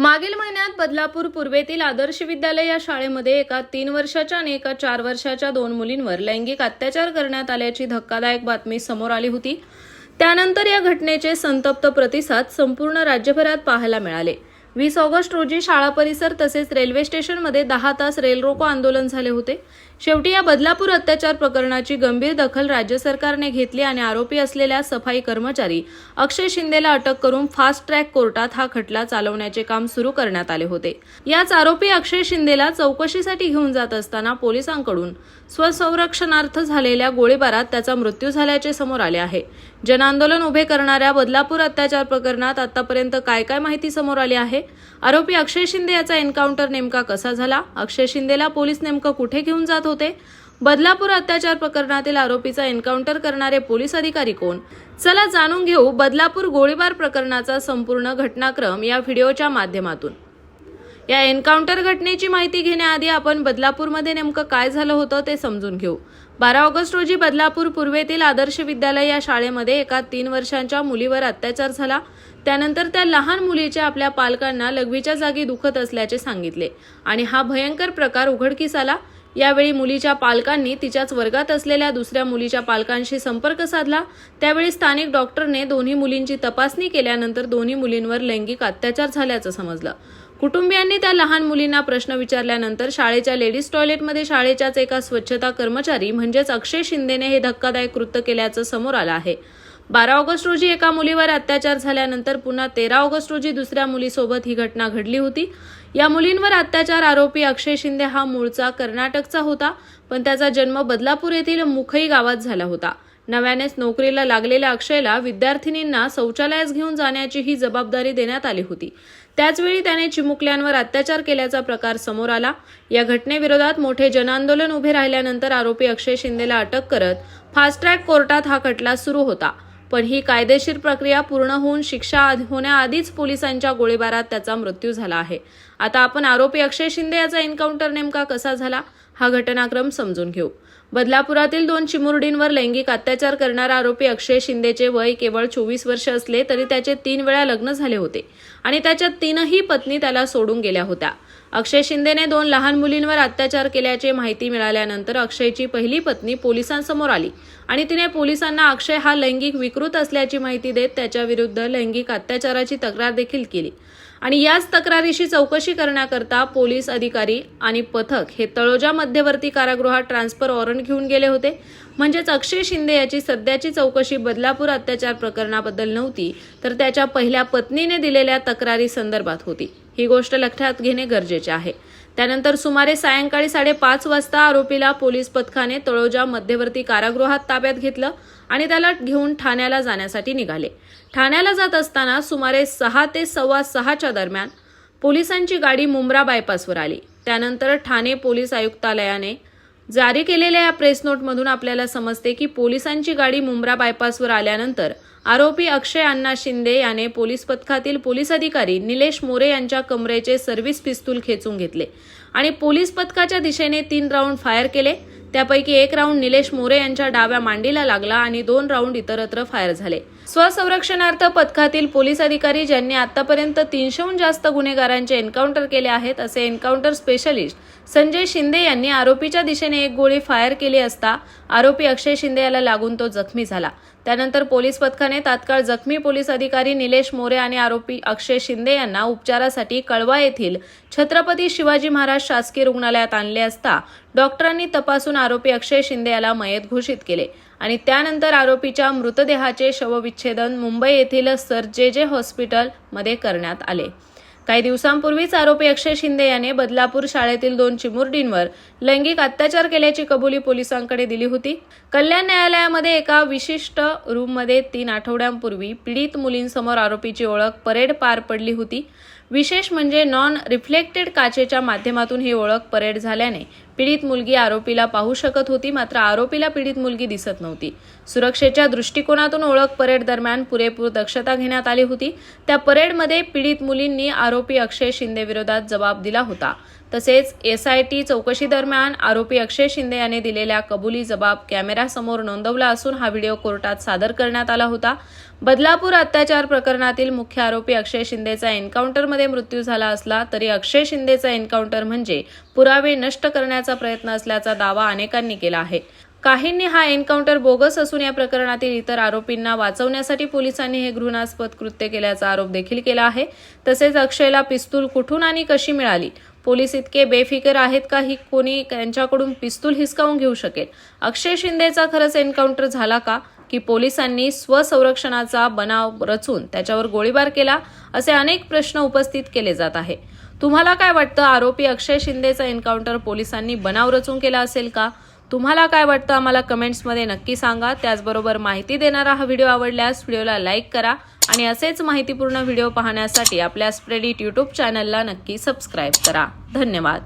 मागील महिन्यात बदलापूर पूर्वेतील आदर्श विद्यालय या शाळेमध्ये एका तीन वर्षाच्या आणि एका चार वर्षाच्या दोन मुलींवर लैंगिक अत्याचार करण्यात आल्याची धक्कादायक बातमी समोर आली होती. त्यानंतर या घटनेचे संतप्त प्रतिसाद संपूर्ण राज्यभरात पाहायला मिळाले. वीस ऑगस्ट रोजी शाळा परिसर तसेच रेल्वे स्टेशनमध्ये दहा तास रेल रोको आंदोलन झाले होते. शेवटी या बदलापूर अत्याचार प्रकरणाची गंभीर दखल राज्य सरकारने घेतली आणि आरोपी असलेल्या सफाई कर्मचारी अक्षय शिंदेला अटक करून फास्ट ट्रॅक कोर्टात हा खटला चालवण्याचे काम सुरू करण्यात आले होते. याच आरोपी अक्षय शिंदेला चौकशीसाठी घेऊन जात असताना पोलिसांकडून स्वसंरक्षणार्थ झालेल्या गोळीबारात त्याचा मृत्यू झाल्याचे समोर आले आहे. जनआंदोलन उभे करणाऱ्या बदलापूर अत्याचार प्रकरणात आतापर्यंत काय काय माहिती समोर आली आहे? आरोपी अक्षय शिंदे याचा एन्काउंटर नेमका कसा झाला? अक्षय शिंदेला पोलीस नेमकं कुठे घेऊन जात होते. बदलापूर अत्याचार प्रकरणातील आरोपीचा एन्काउंटर करणारे पोलीस अधिकारी कोण? चला जाणून घेऊ बदलापूर गोळीबार प्रकरणाचा संपूर्ण घटनाक्रम या व्हिडिओच्या माध्यमातून. या एन्काउंटर घटनेची माहिती घेण्याआधी आपण बदलापूरमध्ये नेमकं काय झालं होतं ते समजून घेऊ. बारा ऑगस्ट रोजी बदलापूर पूर्वेतील आदर्श विद्यालय या शाळेमध्ये एका तीन वर्षांच्या मुलीवर अत्याचार झाला. त्यानंतर त्या लहान मुलीच्या आपल्या पालकांना लघवीच्या जागी दुखत असल्याचे सांगितले आणि हा भयंकर प्रकार उघडकीस आला. यावेळी मुलीच्या पालकांनी तिच्याच वर्गात असलेल्या दुसऱ्या मुलीच्या पालकांशी संपर्क साधला. त्यावेळी स्थानिक डॉक्टरने दोन्ही मुलींची तपासणी केल्यानंतर दोन्ही मुलींवर लैंगिक अत्याचार झाल्याचं समजलं. कुटुंबियांनी त्या लहान मुलींना प्रश्न विचारल्यानंतर शाळेच्या लेडीज टॉयलेटमध्ये शाळेच्याच एका स्वच्छता कर्मचारी म्हणजेच अक्षय शिंदेने हे धक्कादायक कृत्य केल्याचं समोर आलं आहे. बारा ऑगस्ट रोजी एका मुलीवर अत्याचार झाल्यानंतर पुन्हा तेरा ऑगस्ट रोजी दुसऱ्या मुलीसोबत ही घटना घडली होती. या मुलींवर अत्याचार आरोपी अक्षय शिंदे हा मूळचा कर्नाटकचा होता पण त्याचा जन्म बदलापूर येथील मुखई गावात झाला होता. नव्यानेच नोकरीला लागलेल्या अक्षयला विद्यार्थिनींना शौचालयास घेऊन जाण्याची ही जबाबदारी देण्यात आली होती. त्याचवेळी त्याने चिमुकल्यांवर अत्याचार केल्याचा प्रकार समोर आला. या घटनेविरोधात मोठे जनआंदोलन उभे राहिल्यानंतर आरोपी अक्षय शिंदेला अटक करत फास्ट ट्रॅक कोर्टात हा खटला सुरू होता. पण ही कायदेशीर प्रक्रिया पूर्ण होऊन शिक्षा होण्याआधीच पोलिसांच्या गोळीबारात त्याचा मृत्यू झाला आहे. आता आपण आरोपी अक्षय शिंदे याचा एन्काउंटर नेमका कसा झाला? हा घटनाक्रम समजून घेऊ. बदलापुरातील दोन चिमुरडींवर लैंगिक अत्याचार करणारा आरोपी अक्षय शिंदेचे वय केवळ चोवीस वर्ष असले तरी त्याचे तीन वेळा लग्न झाले होते आणि त्याच्या तीनही पत्नी त्याला सोडून गेल्या होत्या. अक्षय शिंदेने दोन लहान मुलींवर अत्याचार केल्याची माहिती मिळाल्यानंतर अक्षयची पहिली पत्नी पोलिसांसमोर आली आणि तिने पोलिसांना अक्षय हा लैंगिक विकृत असल्याची माहिती देत त्याच्याविरुद्ध लैंगिक अत्याचाराची तक्रार देखील केली. आणि याच तक्रारीशी चौकशी करण्याकरता पोलीस अधिकारी आणि पथक हे तळोजा मध्यवर्ती कारागृहात ट्रान्सफर वॉरंट घेऊन गेले होते. म्हणजेच अक्षय शिंदे याची सध्याची चौकशी बदलापूर अत्याचार प्रकरणाबद्दल नव्हती तर त्याच्या पहिल्या पत्नीने दिलेल्या तक्रारी संदर्भात होती. ही गोष्ट लक्षात घेणे गरजेचे आहे. त्यानंतर सुमारे सायंकाळी साडेपाच वाजता आरोपीला पोलीस पथकाने तळोजा मध्यवर्ती कारागृहात ताब्यात घेतलं आणि त्याला घेऊन ठाण्याला जाण्यासाठी निघाले. ठाण्याला जात असताना सुमारे सहा ते सव्वा सहाच्या दरम्यान पोलिसांची गाडी मुंब्रा बायपासवर आली. त्यानंतर ठाणे पोलीस आयुक्तालयाने जारी केलेल्या या प्रेस नोटमधून आपल्याला समजते की पोलिसांची गाडी मुंब्रा बायपासवर आल्यानंतर आरोपी अक्षय अण्णा शिंदे याने पोलीस पथकातील पोलीस अधिकारी निलेश मोरे यांच्या कमरेचे सर्व्हिस पिस्तूल खेचून घेतले आणि पोलीस पथकाच्या दिशेने तीन राऊंड फायर केले. त्यापैकी एक राऊंड निलेश मोरे यांच्या डाव्या मांडीला लागला आणि दोन राऊंड इतरत्र फायर झाले. स्वसंरक्षणार्थ पथकातील पोलीस अधिकारी ज्यांनी आतापर्यंत तीनशेहून जास्त गुन्हेगारांचे एन्काउंटर केले आहेत असे एन्काउंटर स्पेशलिस्ट संजय शिंदे यांनी आरोपीच्या दिशेने एक गोळी फायर केली असता आरोपी अक्षय शिंदे याला लागून तो जखमी झाला. त्यानंतर पोलीस पथकाने तात्काळ जखमी पोलीस अधिकारी निलेश मोरे आणि आरोपी अक्षय शिंदे यांना उपचारासाठी कळवा येथील छत्रपती शिवाजी महाराज शासकीय रुग्णालयात आणले असता डॉक्टरांनी तपासून आरोपी अक्षय शिंदे याला मयत घोषित केले. आणि त्यानंतर आरोपीच्या मृतदेहाचे शवविच्छेदन मुंबई येथील सर जे जे हॉस्पिटलमध्ये करण्यात आले. काही दिवसांपूर्वीच आरोपी अक्षय शिंदे याने बदलापूर शाळेतील दोन चिमुरडींवर लैंगिक अत्याचार केल्याची कबुली पोलिसांकडे दिली होती. कल्याण न्यायालयामध्ये एका विशिष्ट रूममध्ये तीन आठवड्यांपूर्वी पीडित मुलींसमोर आरोपीची ओळख परेड पार पडली होती. विशेष म्हणजे नॉन रिफ्लेक्टेड काचेच्या माध्यमातून ही ओळख परेड झाल्याने पीडित मुलगी आरोपीला पाहू शकत होती मात्र आरोपीला पीडित मुलगी दिसत नव्हती. सुरक्षेच्या दृष्टिकोनातून ओळख परेड दरम्यान पुरेपूर दक्षता घेण्यात आली होती. त्या परेडमध्ये पीडित मुलींनी आरोपी अक्षय शिंदे विरोधात जबाब दिला होता. तसेच एस आय टी चौकशी दरम्यान आरोपी अक्षय शिंदे याने दिलेल्या कबुली जबाब कॅमेऱ्यासमोर नोंदवला असून हा व्हिडिओ कोर्टात सादर करण्यात आला होता. बदलापूर अत्याचार प्रकरणातील मुख्य आरोपी अक्षय शिंदेचा एन्काउंटरमध्ये मृत्यू झाला असला तरी अक्षय शिंदेचा एन्काउंटर म्हणजे पुरावे नष्ट करण्याचा प्रयत्न असल्याचा दावा अनेकांनी केला आहे. काहींनी हा एन्काउंटर बोगस असून या प्रकरणातील इतर आरोपींना वाचवण्यासाठी पोलिसांनी हे घृणास्पद कृत्य केल्याचा आरोप देखील केला आहे. तसेच अक्षयला पिस्तूल कुठून आणि कशी मिळाली? पोलीस इतके बेफिकर आहेत का? ही कोणी त्यांच्याकडून पिस्तूल हिसकावून घेऊ शकेल? अक्षय शिंदेचा खरंच एन्काउंटर झाला का? की पोलिसांनी स्वसंरक्षणाचा बनाव रचून त्याच्यावर गोळीबार केला? असे अनेक प्रश्न उपस्थित केले जात आहे. तुम्हाला काय वाटतं? आरोपी अक्षय शिंदेचा एन्काउंटर पोलिसांनी बनाव रचून केला असेल का? तुम्हाला काय वाटतं? आम्हाला कमेंट्समध्ये नक्की सांगा. त्याचबरोबर माहिती देणारा हा व्हिडिओ आवडल्यास व्हिडिओला लाईक करा आणि असेच माहितीपूर्ण व्हिडिओ पाहण्यासाठी आपल्या स्प्रेडिट यूट्यूब चॅनलला नक्की सबस्क्राईब करा. धन्यवाद.